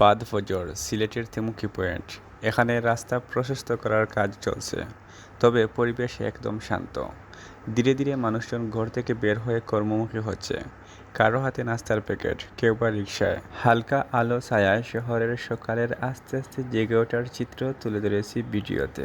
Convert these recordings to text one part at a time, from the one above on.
বাদ ফজর, সিলেটের তেমুকি পয়েন্ট। এখানে রাস্তা প্রশস্ত করার কাজ চলছে, তবে পরিবেশ একদম শান্ত। ধীরে ধীরে মানুষজন ঘর থেকে বের হয়ে কর্মমুখী হচ্ছে। কারও হাতে নাস্তার প্যাকেট, কেউ বা রিক্সায় হালকা আলো ছায়ায় শহরের সকালের আস্তে আস্তে জেগে ওঠার চিত্র তুলে ধরেছি ভিডিওতে।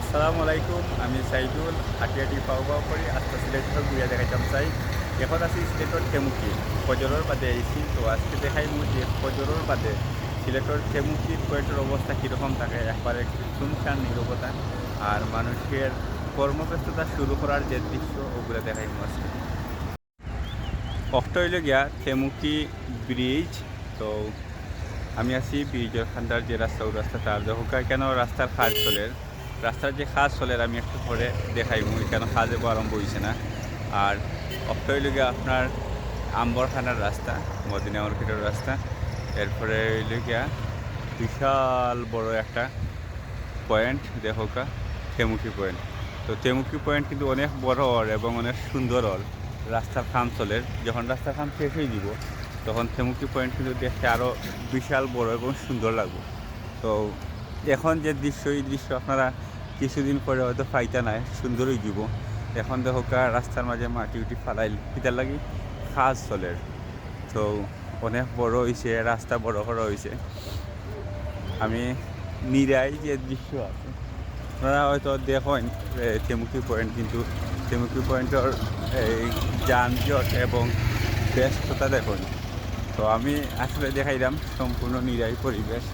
আসসালামু আলাইকুম, আমি সাইদুল হাটিয়াটি পাও পাও করি, আজকে সিলেটর ঘুরিয়া দেখাইতাম চাই। এখন আছি সিলেটর টেমুকি ফজরের বাদে আইছি তো আজকে দেখাই মু যে ফজরের বাদে সিলেটর টেমুকি পয়েন্টের অবস্থা কীরকম থাকে একবার একবারে শুনশান নিরবতা আর মানুষের কর্মব্যস্ততা শুরু করার যে দৃশ্য ওগুলো দেখাই মু আজকে। অফটা হইল গিয়া তেমুকি ব্রিজ তো আমি আছি ব্রিজের খান্দার যে রাস্তা ওই রাস্তা তার দেখো কেন রাস্তার কাজ চলে। রাস্তার যে কাজ চলে, আমি একটু পরে দেখাই মুই কেন এবার আরম্ভ হয়েছে না। আর গিয়া আপনার আম্বরখানার রাস্তা, মদিনা মার্কেটের রাস্তা। এরপরে গিয়া বিশাল বড় একটা পয়েন্ট দেখোকা তেমুকি পয়েন্ট। তো তেমুকি পয়েন্ট কিন্তু অনেক বড় ওর এবং অনেক সুন্দর ওর রাস্তার কাম চলে, যখন রাস্তার কাম শেষ হয়ে দিব তখন তেমুকি পয়েন্ট কিন্তু দেখতে আরও বিশাল বড় এবং সুন্দর লাগবে। তো এখন যে দৃশ্য, এই দৃশ্য আপনারা কিছুদিন পরে হয়তো পাইতা নাই, সুন্দর হয়ে যাব এখন দেখো রাস্তার মাঝে মাটি উটি ফালাই পিতার লাগি? কাজ চলে তো অনেক বড় হয়েছে রাস্তা বড় করা হয়েছে আমি নিরাই যে দৃশ্য আছে। আপনারা হয়তো দেখেন তেমুকি পয়েন্ট কিন্তু তেমুকি পয়েন্টের এই যানজট এবং ব্যস্ততা দেখুন তো আমি আসলে দেখাইলাম সম্পূর্ণ নিরাই পরিবেশ।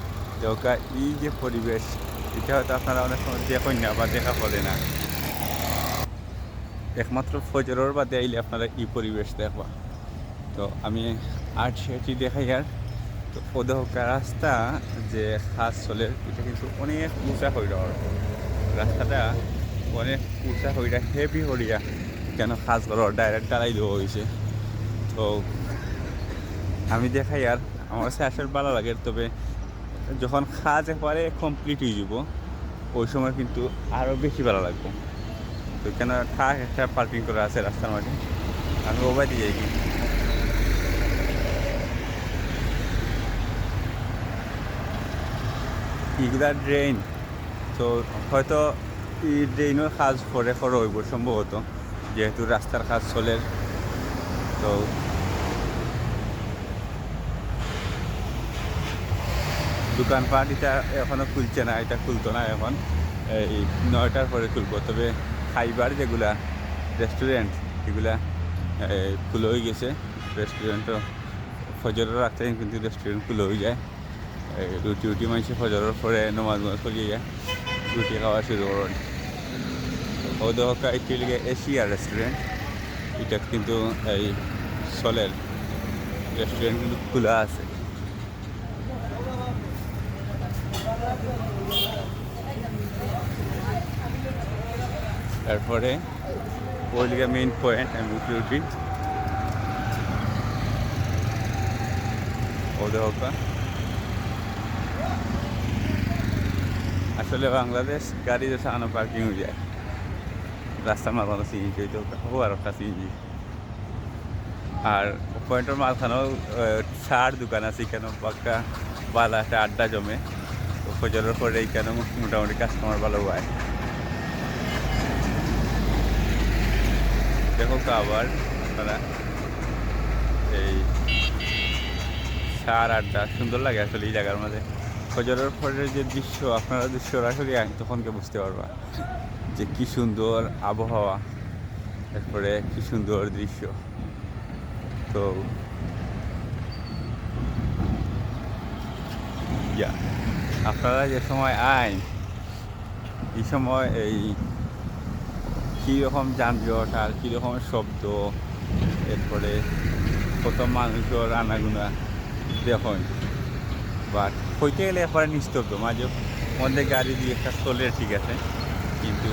দেখা এই যে পরিবেশ, এটা হয়তো আপনারা অনেক সময় দেখেন না বা দেখা পড়ে না। একমাত্র ফজরের বাদে আইলে আপনারা এই পরিবেশ দেখবা। তো আমি আর সেটি দেখাই আর। তো ওদহকা রাস্তা যে খাস চলে, এটা কিন্তু অনেক উঁচা হয়ে। যাওয়ার রাস্তাটা অনেক উঁচা হইয়া হেভি হরিয়া কেন খাস করার ডাইরেক্ট ডালাই দেওয়া হয়েছে তো আমি দেখাই আর, আমার কাছে আসলে ভালো লাগে। তবে যখন খাজ একবারে কমপ্লিট হয়ে যাব ওই সময় কিন্তু আরও বেশি ভালো লাগবে। তো কেন ঠাক একটা পার্কিং করা আছে রাস্তার মাঝে? আমি ওবাই দিয়ে যাই ইগুলা ড্রেন তো হয়তো এই ড্রেনের কাজ পরে করা হইব সম্ভবত যেহেতু রাস্তার কাজ চলে। তো দোকানপাট এটা এখনও খুলছে না এটা খুলতো না এখন। এই নয়টার পরে খুলবো, তবে খাইবার যেগুলা রেস্টুরেন্ট এগুলা খুলে হয়ে গেছে। রেস্টুরেন্টও ফজরের রাখতে কিন্তু রেস্টুরেন্ট খুলে হয়ে যায়। রুটি উটি মাইছে ফজরের পরে নমাজ নমাজ করিয়ে যায়। রুটি খাওয়া শুরু করেন। ও দেখা একটি লিগে এশিয়া রেস্টুরেন্ট এটা কিন্তু এই চলের রেস্টুরেন্ট কিন্তু খোলা আছে। তারপরে ওই লিগে মেইন পয়েন্ট আমি উঠে উঠি ও আসলে বাংলাদেশ গাড়ি যে সামনে পার্কিং হয়ে যায়। রাস্তার মাঝখানে সিএনজি হইতে হব আর একটা সিএনজি আর পয়েন্টের মাঝখানেও চার দোকান আছে এখানে পাক্কা বালা, একটা আড্ডা জমে। তো ফজরের পরে এইখানে মোটামুটি কাস্টমার ভালো হয়। দেখো তো আবার আপনারা এই সার আড্ডা, সুন্দর লাগে আসলে এই জায়গার মধ্যে। ফজরের পরের যে দৃশ্য, আপনারা সরাসরি আইন তখনকে বুঝতে পারবা যে কি সুন্দর আবহাওয়া তারপরে কি সুন্দর দৃশ্য। তো আপনারা যে সময় আইন, এই সময় এই কীরকম যানজট আর কীরকম শব্দ? এরপরে কত মানুষের আনাগুনা দেখুন। বাট হইতে গেলে একবারে নিস্তব্ধ। মাঝে মধ্যে গাড়ি দিয়ে একটা চলে, ঠিক আছে। কিন্তু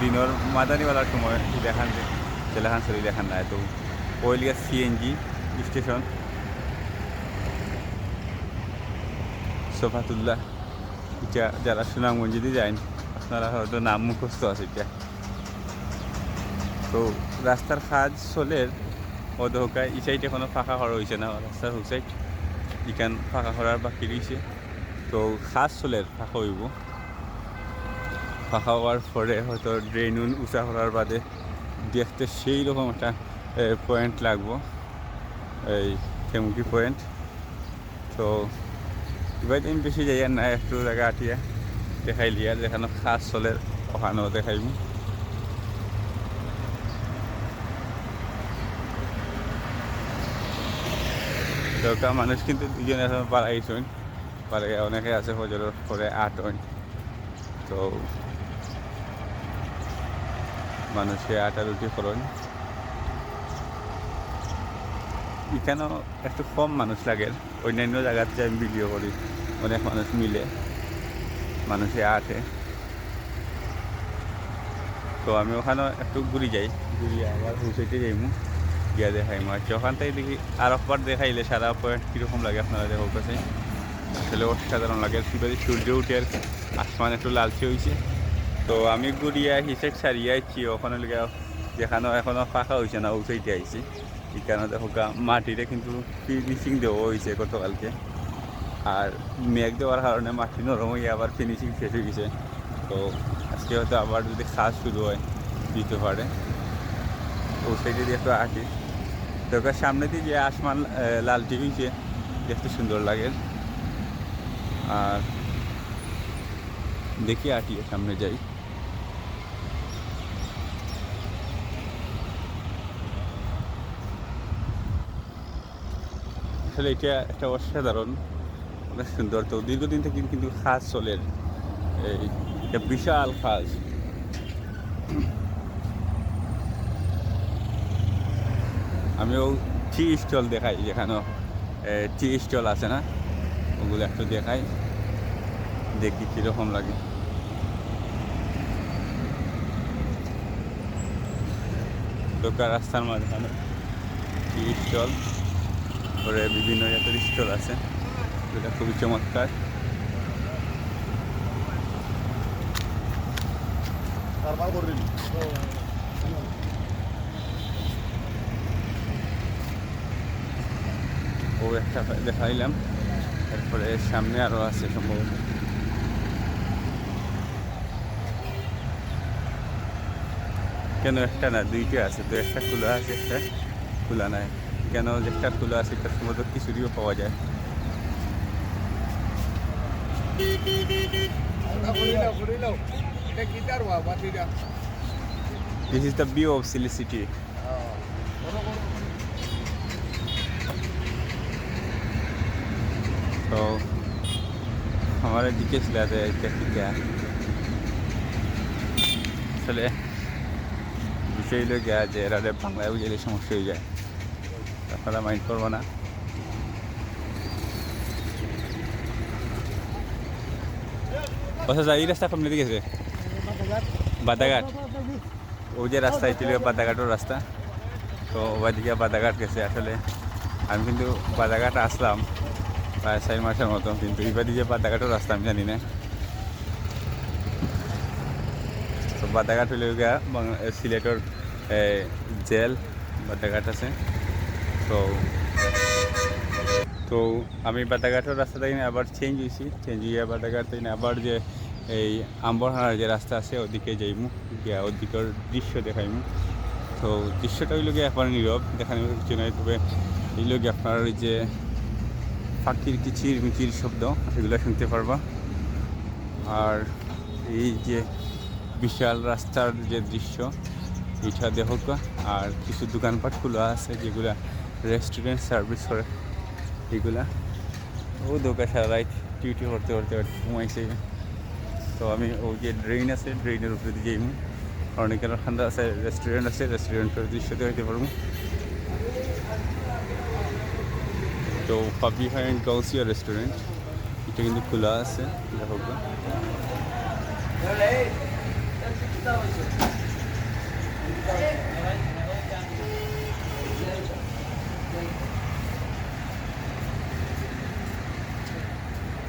দিনের মাদানিওয়ালার সময় দেখান তেলাখান চলি দেখান নাই তো ওইল গিয়া সিএনজি স্টেশন সোফাতুল্লাহ এটা যারা সুনামগঞ্জ যদি যায় আপনারা হয়তো নাম মুখস্থ আছে এটা তো রাস্তার কাজ চলে অধকায় ই সাইড এখনও ফাঁকা করা হয়েছে না, রাস্তার হুক সাইড ইখান ফাঁকা করার বাকি রয়েছে তো খাস চলের, ফাঁকা হইব। ফাঁকা হওয়ার পরে হয়তো ড্রেন উঁচা করার বাদে দেখতে সেই রকম একটা পয়েন্ট লাগবো। এই খেমুকি পয়েন্ট তো এবার দিন বেশি যাই না, একটু জায়গা আটিয়া দেখাইলি আর যেখানে খাস চলের, ওখানেও দেখাইব। দরকার মানুষ কিন্তু দুজনে এখন পাড়াইছেন পারে অনেকে আছে হজরের পরে আট হন তো মানুষে আটা রুটি করেন এখানেও একটু কম মানুষ লাগে। অন্যান্য জায়গাতে আমি ভিডিও করি। অনেক মানুষ মিলে। মানুষে আটে। তো আমি ওখানেও একটু ঘুরি যাই। ঘুরিয়ে আবার হুসাইতে যাইমু। গিয়া দেখাইমু আচ্ছা ওখান থেকে দেখি আর একবার দেখাইলে সারা পয়েন্ট কীরকম লাগে আপনারা দেখো কাছে। আসলে অসাধারণ লাগে কীভাবে সূর্য উঠে আর আসমান একটু লালচে হয়েছে তো আমি ঘুরিয়া হিসেব সারিয়ে আইছি, ওখানে লেগে যেখানে এখনও ফাঁকা হয়েছে না, উঠাইতে আইছি। এখানে দেখো গা মাটিটা কিন্তু ফিনিশিং দেওয়া হয়েছে গতকালকে। আর মেঘ দেওয়ার কারণে মাটি নরম হয়ে আবার ফিনিশিং শেষ হয়ে গেছে। তো আজকে হয়তো আবার যদি কাজ শুরু হয় দিতে পারে তো সাইডে দিয়ে একটু আঁকি ওখানে সামনে দিয়ে যে আসমান লাল হয়েছে দেখতে সুন্দর লাগে। আর দেখি আটি সামনে যাই। আসলে এটা একটা অসাধারণ অনেক সুন্দর। তো দীর্ঘদিন থেকে কিন্তু খাস চলের এই বিশাল খাস। আমিও টি স্টল দেখাই যেখানে টি স্টল আছে না? ওগুলো একটু দেখাই। দেখি কীরকম লাগে। দোকান রাস্তার মাঝখানে টি স্টল পরে বিভিন্ন জাতের স্টল আছে। যেটা খুবই চমৎকার। কারবার করবেন ও একটা দেখাইলাম। এরপরে সামনে আরও আছে সম্ভবত। কেন একটা না, দুইটা আছে, তো একটা খোলা আছে, একটা খোলা নাই। কেন যেটা খোলা আছে একটা সম্ভবত খিচুড়িও পাওয়া যায়। ফুরিলাও ফুরিলাও এটা গিটার বা বাতিটা দিস তো আমার দিকে ছিল টিকা আসলে বিষয় গিয়া যে এরা বাংলায় বুঝাইলে সমস্যা হয়ে যায়। আপনারা মাইন্ড করব না। এই রাস্তা দিকে গেছে? বাদাঘাট। ওই যে রাস্তা ছিল বাদাঘাটের রাস্তা। তো ওইদিকে বাদাঘাট গেছে। আসলে আমি কিন্তু বাদাঘাট আসলাম। প্রায় চার মাসের মতো কিন্তু এবারে যে বাদাঘাটের রাস্তা, আমি জানি না। তো বাদাঘাট হইলে গিয়া সিলেটের জেল বাদাঘাট আছে। তো তো আমি বাদাঘাটের রাস্তা থেকে আবার চেঞ্জ হয়েছি। চেঞ্জ হয়ে বাদাঘাট থেকে আবার যে এই আম্বরহানার যে রাস্তা আছে, ওদিকে যাইমু, গিয়া ওদিকের দৃশ্য দেখাইমু। তো দৃশ্যটা হইল গিয়ে এখন নীরব দেখানো কিছু নয় তবে হইল গিয়ে আপনার যে পাখির কিচির মিচির শব্দ সেগুলো শুনতে পারবা। আর এই যে বিশাল রাস্তার যে দৃশ্য, এটা দেখো আর কিছু দোকানপাট খোলা আছে যেগুলা রেস্টুরেন্ট সার্ভিস করে। এগুলা ও দোকান সারা রাইট ডিউটি করতে করতে ঘুমাইছে। তো আমি ওই যে ড্রেন আছে ড্রেনের উপরে দিয়ে যাইমু। অনেকের ঠান্ডা আছে রেস্টুরেন্ট আছে রেস্টুরেন্টের দৃশ্য দেখতে পারব। তো পাবি ফাইন গাউসিয়া রেস্টুরেন্ট। এটা কিন্তু খোলা আছে দেখো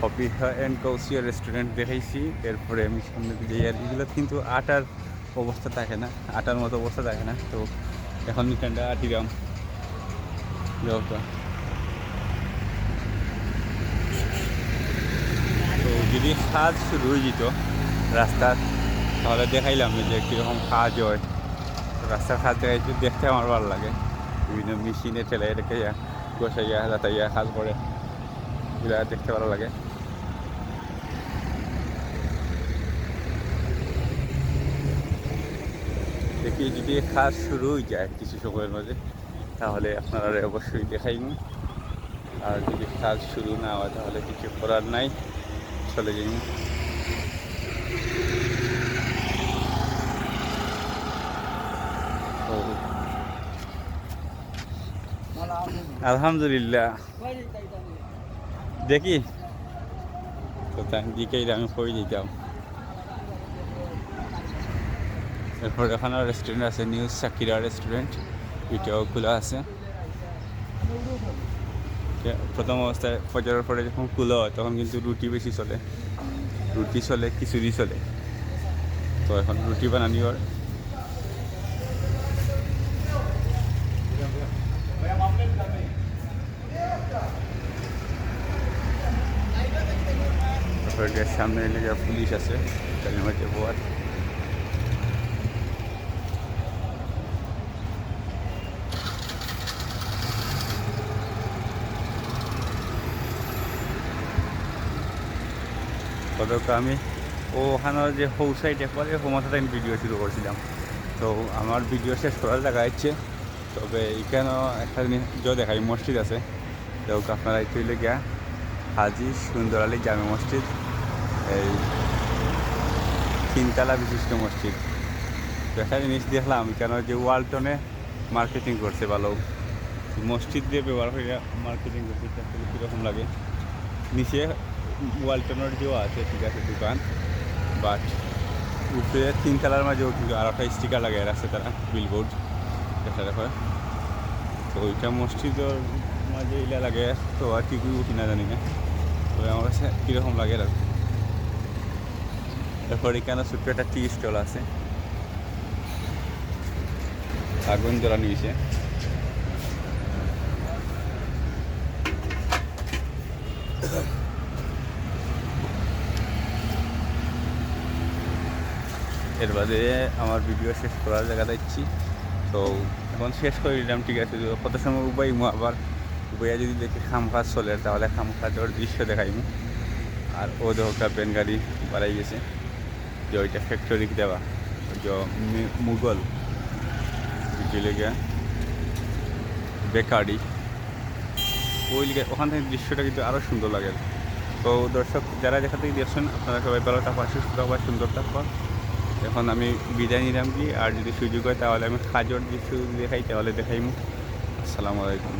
হবি। অ্যান্ড কাউসিয়া রেস্টুরেন্ট দেখাইছি, এরপরে আমি সামনে দিকে আর এগুলো কিন্তু আটার অবস্থা থাকে না, আটার মতো অবস্থা থাকে না। তো এখন আটিরাম দেখো যদি সাজ শুরু হয়ে যেত রাস্তার, তাহলে দেখাইলাম যে কীরকম কাজ হয়। রাস্তার কাজ দেখাই দেখতে আমার ভালো লাগে। বিভিন্ন মেশিনে ঠেলে রেখে গোসাইয়া যাতাইয়া কাজ করে। এগুলো দেখতে ভালো লাগে। দেখি যদি কাজ শুরু হয়ে যায় কিছু সময়ের মাঝে তাহলে আপনারা অবশ্যই দেখাইন আর যদি কাজ শুরু না হয়, তাহলে কিছু করার নাই। যাই। তো আলহামদুলিল্লাহ। দেখি। কোথায় দিকে আমি কই দিতাম। এরপর এখানে রেস্টুরেন্ট আছে, নিউ সাকিরা রেস্টুরেন্ট এটাও খোলা আছে। প্রথম অবস্থায় ফজরের পরে যখন খোলা হয়, তখন কিন্তু রুটি বেশি চলে। রুটি চলে, খিচুড়ি চলে। তো এখন রুটি বানানি এটার সামনে লেগে পুলিশ আছে হেলমেটে বোয়ার কতক আমি ও ওখানে যে হৌ সাইডে পরে হোমাথাতে আমি ভিডিও শুরু করছিলাম। তো আমার ভিডিও শেষ করার জায়গা হচ্ছে তবে এখানেও একটা জিনিস যা দেখাই, মসজিদ আছে। তো আপনারা একটু গিয়া হাজি সুন্দর আলী জামে মসজিদ, এই তিনতলা বিশিষ্ট মসজিদ। তো একটা জিনিস দেখলাম, কেন যে ওয়ালটনে মার্কেটিং করছে ভালো। মসজিদ দিয়ে ব্যবহার করে মার্কেটিং করছে কীরকম লাগে? নিচে ওয়ালটনের যেও আছে, ঠিক আছে, দোকান। বাট উপরে তিন কালার মাঝেও কিন্তু আর একটা স্টিকার লাগাই রাখছে তারা বিলবোর্ড দেখা দেখো। তো ওইটা মসজিদের মাঝে ইলা লাগে, তো আর কি উঠি না জানি না। তো আমার কাছে কীরকম লাগে লাগবে তারপর এখানে ছোট্ট একটা টি স্টল আছে। আগুন জ্বালানি হয়েছে। এর বাদে আমার ভিডিও শেষ করার জায়গা দিচ্ছি তো এখন শেষ করে দিলাম, ঠিক আছে? কত সময় উবাইমু আবার উবাইয়া যদি দেখি খাম কাজ চলে, তাহলে খাম কাজের দৃশ্য দেখাইমু। আর ও দেখা পেন গাড়ি বাড়াই গেছে, যে ওইটা ফ্যাক্টরি দেওয়া। যে মে- মুঘল। লেগে বেকারি। ওই ওখান থেকে দৃশ্যটা কিন্তু আরও সুন্দর লাগে। তো দর্শক, যারা যেখান থেকে দেখছেন, আপনারা সবাই ভালো থাকবা সুস্থ থাকবা সুন্দর থাকবা এখন আমি বিদায় নিলাম কি আর যদি সুযোগ হয় তাহলে আমি খাজর দিয়ে দেখাই, তাহলে দেখাইমু। আসসালামু আলাইকুম।